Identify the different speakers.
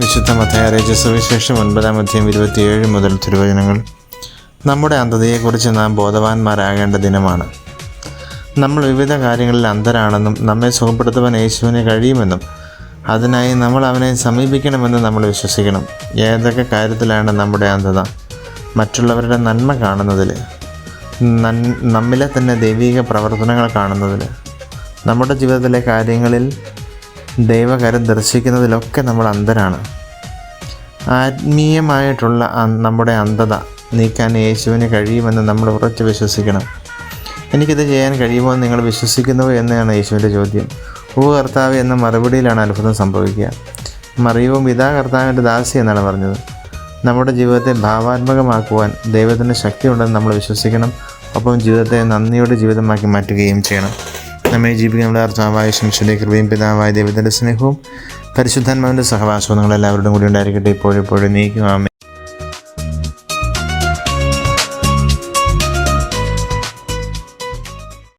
Speaker 1: വിശുദ്ധ മത്തയാറിയിച്ച സുവിശേഷം ഒൻപതാം അധ്യയം ഇരുപത്തിയേഴ് മുതൽ തിരുവചനങ്ങൾ. നമ്മുടെ അന്ധതയെക്കുറിച്ച് നാം ബോധവാന്മാരാകേണ്ട ദിനമാണ്. നമ്മൾ വിവിധ കാര്യങ്ങളിൽ അന്ധരാണെന്നും നമ്മെ സുഖപ്പെടുത്തുവാൻ യേശുവിനെ കഴിയുമെന്നും അതിനായി നമ്മൾ അവനെ സമീപിക്കണമെന്ന് നമ്മൾ വിശ്വസിക്കണം. ഏതൊക്കെ കാര്യത്തിലാണ് നമ്മുടെ അന്ധത? മറ്റുള്ളവരുടെ നന്മ കാണുന്നതിൽ നമ്മിലെ തന്നെ ദൈവിക പ്രവർത്തനങ്ങൾ കാണുന്നതിൽ നമ്മുടെ ജീവിതത്തിലെ കാര്യങ്ങളിൽ ദൈവകരം ദർശിക്കുന്നതിലൊക്കെ നമ്മൾ അന്ധരാണ്. ആത്മീയമായിട്ടുള്ള നമ്മുടെ അന്ധത നീക്കാൻ യേശുവിന് കഴിയുമെന്ന് നമ്മൾ ഉറച്ചു വിശ്വസിക്കണം. എനിക്കിത് ചെയ്യാൻ കഴിയുമോ എന്ന് നിങ്ങൾ വിശ്വസിക്കുന്നുവോ എന്നാണ് യേശുവിന്റെ ചോദ്യം. ഓ കർത്താവ് എന്ന മറുപടിയിലാണ് അത്ഭുതം സംഭവിക്കുക. മറിയവും ഇതാ കർത്താവിന്റെ ദാസി എന്നാണ് പറഞ്ഞത്. നമ്മുടെ ജീവിതത്തെ ഭാവാത്മകമാക്കുവാൻ ദൈവത്തിന്റെ ശക്തിയുണ്ടെന്ന് നമ്മൾ വിശ്വസിക്കണം. ഒപ്പം ജീവിതത്തെ നന്ദിയുടെ ജീവിതമാക്കി മാറ്റുകയും ചെയ്യണം. നമ്മെ ജീവിക്കുന്ന നമ്മുടെ കർത്താവായ ശംശയുടെ കൃപയും പിതാവായ ദൈവത്തിന്റെ സ്നേഹവും പരിശുദ്ധാത്മാവിന്റെ സഹവാസവും നിങ്ങളെല്ലാവരുടെയും കൂടി ഉണ്ടായിരിക്കട്ടെ. ഇപ്പോഴും നീക്കും. ആമേ